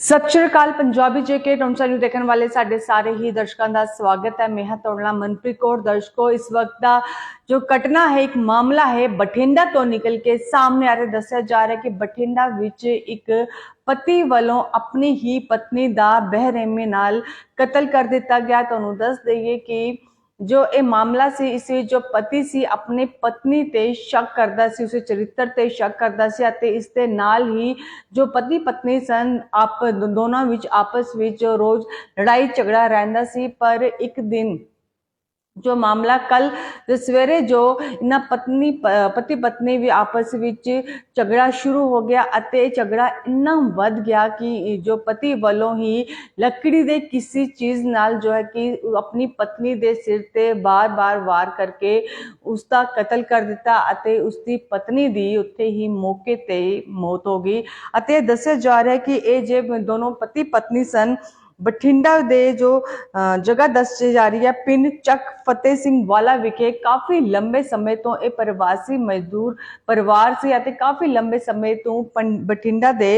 ਸਤਿ ਸ਼੍ਰੀ ਅਕਾਲ, ਪੰਜਾਬੀ ਜੇਕੇ ਟੌਂਸਾ ਨੂੰ ਦੇਖਣ ਵਾਲੇ ਸਾਡੇ ਸਾਰੇ ਹੀ ਦਰਸ਼ਕਾਂ ਦਾ ਸਵਾਗਤ ਹੈ। ਮੈਂ ਹਾਂ ਤੋੜਲਾ ਮਨਪ੍ਰੀਤ ਕੌਰ। ਦਰਸ਼ਕੋ ਇਸ ਵਕਤ ਦਾ ਜੋ ਘਟਨਾ ਹੈ, ਇੱਕ ਮਾਮਲਾ ਹੈ, ਬਠਿੰਡਾ ਤੋਂ ਨਿਕਲ ਕੇ ਸਾਹਮਣੇ ਆ ਰਿਹਾ ਦੱਸਿਆ ਜਾ ਰਿਹਾ ਕਿ ਬਠਿੰਡਾ ਵਿੱਚ ਇੱਕ ਪਤੀ ਵੱਲੋਂ ਆਪਣੀ ਹੀ ਪਤਨੀ ਦਾ ਬਹਿਰਹਿਮੀ ਨਾਲ ਕਤਲ ਕਰ ਦਿੱਤਾ ਗਿਆ। ਤੁਹਾਨੂੰ ਦੱਸ ਦਈਏ ਕਿ ਜੋ ਇਹ ਮਾਮਲਾ ਸੀ, ਇਸ ਵਿੱਚ ਜੋ ਪਤੀ ਸੀ, ਆਪਣੀ ਪਤਨੀ ਤੇ ਸ਼ੱਕ ਕਰਦਾ ਸੀ, ਉਸੇ ਚਰਿੱਤਰ ਤੇ ਸ਼ੱਕ ਕਰਦਾ ਸੀ ਅਤੇ ਇਸ ਦੇ ਨਾਲ ਹੀ ਜੋ ਪਤੀ ਪਤਨੀ ਸਨ, ਆਪ ਦੋਨਾਂ ਵਿੱਚ ਆਪਸ ਵਿੱਚ ਰੋਜ਼ ਲੜਾਈ ਝਗੜਾ ਰਹਿੰਦਾ ਸੀ, ਪਰ ਇੱਕ ਦਿਨ ਜੋ ਮਾਮਲਾ ਕੱਲ ਸਵੇਰੇ ਜੋ ਇਹਨਾਂ ਪਤਨੀ ਪਤੀ ਪਤਨੀ ਵੀ ਆਪਸ ਵਿੱਚ ਝਗੜਾ ਸ਼ੁਰੂ ਹੋ ਗਿਆ ਅਤੇ ਝਗੜਾ ਇੰਨਾ ਵੱਧ ਗਿਆ ਕਿ ਜੋ ਪਤੀ ਵੱਲੋਂ ਹੀ ਲੱਕੜੀ ਦੇ ਕਿਸੇ ਚੀਜ਼ ਨਾਲ ਜੋ ਹੈ ਕਿ ਆਪਣੀ ਪਤਨੀ ਦੇ ਸਿਰ ਤੇ ਬਾਰ-ਬਾਰ ਵਾਰ ਕਰਕੇ ਉਸ ਦਾ ਕਤਲ ਕਰ ਦਿੱਤਾ ਅਤੇ ਉਸ ਦੀ ਪਤਨੀ ਦੀ ਉੱਥੇ ਹੀ ਮੌਕੇ ਤੇ ਮੌਤ ਹੋ ਗਈ। ਅਤੇ ਦੱਸਿਆ ਜਾ ਰਿਹਾ ਹੈ ਕਿ ਇਹ ਜੇ ਦੋਨੋਂ ਪਤੀ ਪਤਨੀ ਸਨ ਬਠਿੰਡਾ ਦੇ ਜੋ ਜਗ੍ਹਾ ਦੱਸੀ ਜਾ ਰਹੀ ਹੈ ਪਿੰਡ ਚੱਕ ਫਤਿਹ ਸਿੰਘ ਵਾਲਾ ਵਿਖੇ ਕਾਫੀ ਲੰਬੇ ਸਮੇਂ ਤੋਂ ਇਹ ਪ੍ਰਵਾਸੀ ਮਜ਼ਦੂਰ ਪਰਿਵਾਰ ਸੀ ਅਤੇ ਕਾਫੀ ਲੰਬੇ ਸਮੇਂ ਤੋਂ ਬਠਿੰਡਾ ਦੇ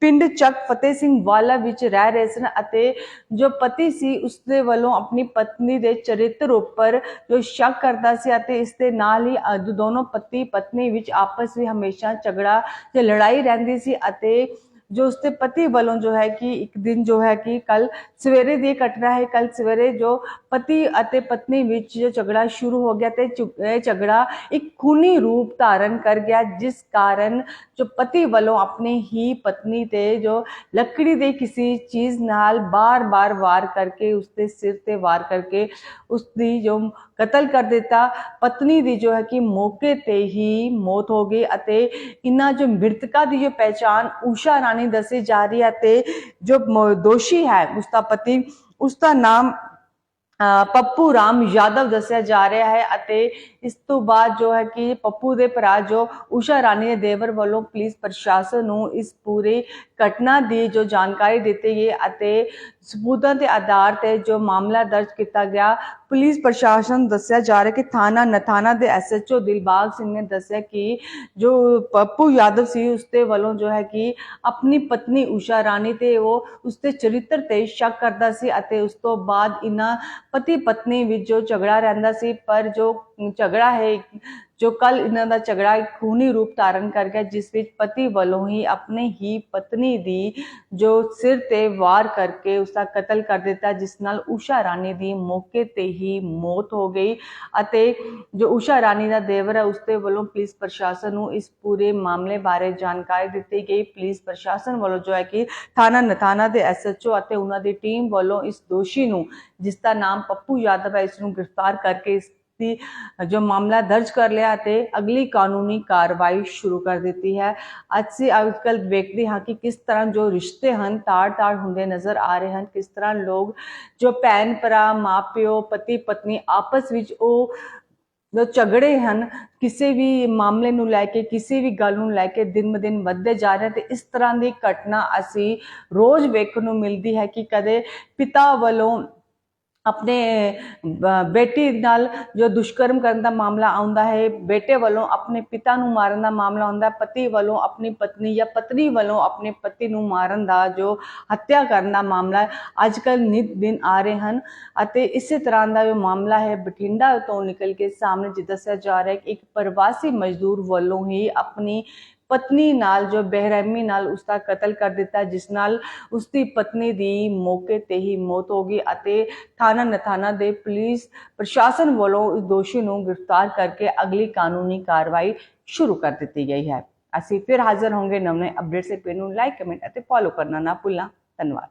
ਪਿੰਡ ਚੱਕ ਫਤਿਹ ਸਿੰਘ ਵਾਲਾ ਵਿੱਚ ਰਹਿ ਰਹੇ ਸਨ ਅਤੇ ਜੋ ਪਤੀ ਸੀ ਉਸ ਦੇ ਵੱਲੋਂ ਆਪਣੀ ਪਤਨੀ ਦੇ ਚਰਿੱਤਰ ਉੱਪਰ ਜੋ ਸ਼ੱਕ ਕਰਦਾ ਸੀ ਅਤੇ ਇਸ ਦੇ ਨਾਲ ਹੀ ਅ, ਦੋਨੋਂ ਪਤੀ ਪਤਨੀ ਵਿੱਚ ਆਪਸ ਵਿੱਚ ਹਮੇਸ਼ਾ ਝਗੜਾ ਤੇ ਲੜਾਈ ਰਹਿੰਦੀ ਸੀ ਅਤੇ ਜੋ ਉਸਦੇ ਪਤੀ ਵੱਲੋਂ ਜੋ ਹੈ ਕਿ ਇੱਕ ਦਿਨ ਜੋ ਹੈ ਕਿ ਕੱਲ ਸਵੇਰੇ ਦੀ ਇਹ ਘਟਨਾ ਹੈ ਕੱਲ ਸਵੇਰੇ ਜੋ ਪਤੀ ਅਤੇ ਪਤਨੀ ਵਿੱਚ ਜੋ ਝਗੜਾ ਸ਼ੁਰੂ ਹੋ ਗਿਆ ਤੇ ਇਹ ਝਗੜਾ ਇੱਕ ਖੂਨੀ ਰੂਪ ਧਾਰਨ ਕਰ ਗਿਆ, ਜਿਸ ਕਾਰਨ ਜੋ ਪਤੀ ਵੱਲੋਂ ਆਪਣੀ ਹੀ ਪਤਨੀ ਤੇ ਜੋ ਲੱਕੜੀ ਦੇ ਕਿਸੇ ਚੀਜ਼ ਨਾਲ ਬਾਰ-ਬਾਰ ਵਾਰ ਕਰਕੇ ਉਸਦੇ ਸਿਰ ਤੇ ਵਾਰ ਕਰਕੇ ਉਸ ਦੀ ਜੋ ਕਤਲ ਕਰ ਦਿੱਤਾ ਪਤਨੀ ਦੀ ਜੋ ਹੈ ਕਿ ਮੌਕੇ ਤੇ ਹੀ ਮੌਤ ਹੋ ਗਈ ਅਤੇ ਇਨ੍ਹਾਂ ਜੋ ਮ੍ਰਿਤਕਾ ਦੀ ਜੋ ਪਹਿਚਾਨ ਊਸ਼ਾ ਰਾਣੀ ਦੱਸੀ ਜਾ ਰਹੀ ਹੈ ਤੇ ਜੋ ਦੋਸ਼ੀ ਹੈ ਉਸ ਦਾ ਪਤੀ ਉਸ ਦਾ ਨਾਮ ਅ, ਪੱਪੂ ਰਾਮ ਯਾਦਵ ਦੱਸਿਆ ਜਾ ਰਿਹਾ ਹੈ ਅਤੇ ਇਸ ਤੋਂ ਬਾਅਦ ਜੋ ਹੈ ਕਿ ਪੱਪੂ ਦੇ ਭਰਾ ਜੋ ਊਸ਼ਾ ਰਾਣੀ ਦੇ ਦੇਵਰ ਵੱਲੋਂ ਪੁਲਿਸ ਪ੍ਰਸ਼ਾਸਨ ਨੂੰ ਇਸ ਪੂਰੀ ਘਟਨਾ ਦੀ ਜੋ ਜਾਣਕਾਰੀ ਦਿੱਤੀ ਗਈ ਅਤੇ ਸਬੂਤਾਂ ਦੇ ਆਧਾਰ ਤੇ ਜੋ ਮਾਮਲਾ ਦਰਜ ਕੀਤਾ ਗਿਆ, ਪੁਲਿਸ ਪ੍ਰਸ਼ਾਸਨ ਦੱਸਿਆ ਜਾ ਰਿਹਾ ਕਿ ਥਾਣਾ ਨਥਾਣਾ ਦੇ ਐਸਐਚਓ ਦਿਲਬਾਗ ਸਿੰਘ ਨੇ ਦੱਸਿਆ ਕਿ ਜੋ ਪੱਪੂ ਯਾਦਵ ਸੀ, ਉਸਦੇ ਵੱਲੋਂ ਜੋ ਹੈ ਕਿ ਆਪਣੀ ਪਤਨੀ ਊਸ਼ਾ ਰਾਣੀ ਤੇ ਉਹ ਉਸਦੇ ਚਰਿੱਤਰ ਤੇ ਸ਼ੱਕ ਕਰਦਾ ਸੀ ਅਤੇ ਉਸ ਤੋਂ ਬਾਅਦ ਇਹਨਾਂ ਪਤੀ ਪਤਨੀ ਵਿੱਚ ਜੋ ਝਗੜਾ ਰਹਿੰਦਾ ਸੀ, ਪਰ ਜੋ ਝਗੜਾ ਹੈ, ਜੋ ਕੱਲ ਇਹਨਾਂ ਦਾ ਝਗੜਾ ਇੱਕ ਖੂਨੀ ਰੂਪ ਧਾਰਨ ਕਰ ਗਿਆ, ਜਿਸ ਵਿੱਚ ਪਤੀ ਵੱਲੋਂ ਹੀ ਆਪਣੇ ਹੀ ਪਤਨੀ ਦੀ ਜੋ ਸਿਰ ਤੇ ਵਾਰ ਕਰਕੇ ਉਸ ਦਾ ਕਤਲ ਕਰ ਦਿੱਤਾ, ਜਿਸ ਨਾਲ ਊਸ਼ਾ ਰਾਣੀ ਦੀ ਮੌਕੇ ਤੇ ਹੀ ਮੌਤ ਹੋ ਗਈ ਅਤੇ ਜੋ ਊਸ਼ਾ ਰਾਣੀ ਦਾ ਦੇਵਰ ਹੈ ਉਸ ਦੇ ਵੱਲੋਂ ਪੁਲਿਸ ਪ੍ਰਸ਼ਾਸਨ ਨੂੰ ਇਸ ਪੂਰੇ ਮਾਮਲੇ ਬਾਰੇ ਜਾਣਕਾਰੀ ਦਿੱਤੀ ਗਈ। ਪੁਲਿਸ ਪ੍ਰਸ਼ਾਸਨ ਵੱਲੋਂ ਜੋ ਹੈ ਕਿ ਥਾਣਾ ਨਥਾਣਾ ਦੇ ਐਸਐਚਓ ਅਤੇ ਉਹਨਾਂ ਦੀ ਟੀਮ ਵੱਲੋਂ ਇਸ ਦੋਸ਼ੀ ਨੂੰ ਜਿਸ ਦਾ ਨਾਮ ਪੱਪੂ ਯਾਦਵ ਹੈ, ਇਸ ਨੂੰ ਗ੍ਰਿਫਤਾਰ ਕਰਕੇ ਇਸ ਦੀ ਜੋ ਮਾਮਲਾ ਦਰਜ ਕਰ ਲਿਆ ਅਤੇ ਅਗਲੀ ਕਾਨੂੰਨੀ ਕਾਰਵਾਈ ਸ਼ੁਰੂ ਕਰ ਦਿੱਤੀ ਹੈ। ਅੱਜ ਸੇ ਅੱਜਕੱਲ ਵੇਖਦੇ ਹਾਂ ਕਿ ਕਿਸ ਤਰ੍ਹਾਂ ਜੋ ਰਿਸ਼ਤੇ ਹਨ, ਤਾੜ-ਤਾੜ ਹੁੰਦੇ ਨਜ਼ਰ ਆ ਰਹੇ ਹਨ। ਕਿਸ ਤਰ੍ਹਾਂ ਲੋਕ ਜੋ ਭੈਣ ਭਰਾ ਮਾਪਿਓ ਪਤੀ ਪਤਨੀ ਆਪਸ ਵਿੱਚ ਉਹ ਜੋ ਝਗੜੇ ਹਨ, ਕਿਸੇ ਵੀ ਮਾਮਲੇ ਨੂੰ ਲੈ ਕੇ, ਕਿਸੇ ਵੀ ਗੱਲ ਨੂੰ ਲੈ ਕੇ ਦਿਨ ਬ ਦਿਨ ਵੱਧਦੇ ਜਾ ਰਹੇ ਤੇ ਇਸ ਤਰ੍ਹਾਂ ਦੀ ਘਟਨਾ ਅਸੀਂ ਰੋਜ਼ ਵੇਖਣ ਨੂੰ ਮਿਲਦੀ ਹੈ ਕਿ ਕਦੇ ਪਿਤਾ ਵੱਲੋਂ ਆਪਣੇ ਬੇਟੀ ਨਾਲ ਜੋ ਦੁਸ਼ਕਰਮ ਕਰਨ ਦਾ ਮਾਮਲਾ ਆਉਂਦਾ ਹੈ, ਬੇਟੇ ਵੱਲੋਂ ਆਪਣੇ ਪਿਤਾ ਨੂੰ ਮਾਰਨ ਦਾ ਮਾਮਲਾ ਆਉਂਦਾ ਪਤੀ ਵੱਲੋਂ ਆਪਣੀ ਪਤਨੀ ਜਾਂ ਪਤਨੀ ਵੱਲੋਂ ਆਪਣੇ ਪਤੀ ਨੂੰ ਮਾਰਨ ਦਾ ਜੋ ਹੱਤਿਆ ਕਰਨ ਦਾ ਮਾਮਲਾ ਅੱਜ ਕੱਲ ਨਿਤ ਦਿਨ ਆ ਰਹੇ ਹਨ ਅਤੇ ਇਸੇ ਤਰ੍ਹਾਂ ਦਾ ਜੋ ਮਾਮਲਾ ਹੈ, ਬਠਿੰਡਾ ਤੋਂ ਨਿਕਲ ਕੇ ਸਾਹਮਣੇ ਜਿ ਦੱਸਿਆ ਜਾ ਰਿਹਾ ਹੈ ਕਿ ਇੱਕ ਪ੍ਰਵਾਸੀ ਮਜ਼ਦੂਰ ਵੱਲੋਂ ਹੀ ਆਪਣੀ ਪਤਨੀ ਨਾਲ ਜੋ ਬੇਰਹਿਮੀ ਨਾਲ ਉਸ ਦਾ ਕਤਲ ਕਰ ਦਿੱਤਾ, ਜਿਸ ਨਾਲ ਉਸ ਦੀ ਪਤਨੀ ਦੀ ਮੌਕੇ ਤੇ ਹੀ ਮੌਤ ਹੋ ਗਈ ਅਤੇ ਥਾਣਾ ਨਥਾਣਾ ਦੇ ਪੁਲਿਸ ਪ੍ਰਸ਼ਾਸਨ ਵੱਲੋਂ ਉਸ ਦੋਸ਼ੀ ਨੂੰ ਗ੍ਰਿਫਤਾਰ ਕਰਕੇ ਅਗਲੀ ਕਾਨੂੰਨੀ ਕਾਰਵਾਈ ਸ਼ੁਰੂ ਕਰ ਦਿੱਤੀ ਗਈ ਹੈ। ਅਸੀਂ ਫਿਰ ਹਾਜ਼ਰ ਹੋਵਾਂਗੇ ਨਵੇਂ ਅਪਡੇਟਸ ਸੇ ਨੂੰ ਲਾਈਕ, ਕਮੈਂਟ ਅਤੇ ਫੋਲੋ ਕਰਨਾ ਨਾ ਭੁੱਲਣਾ। ਧੰਨਵਾਦ।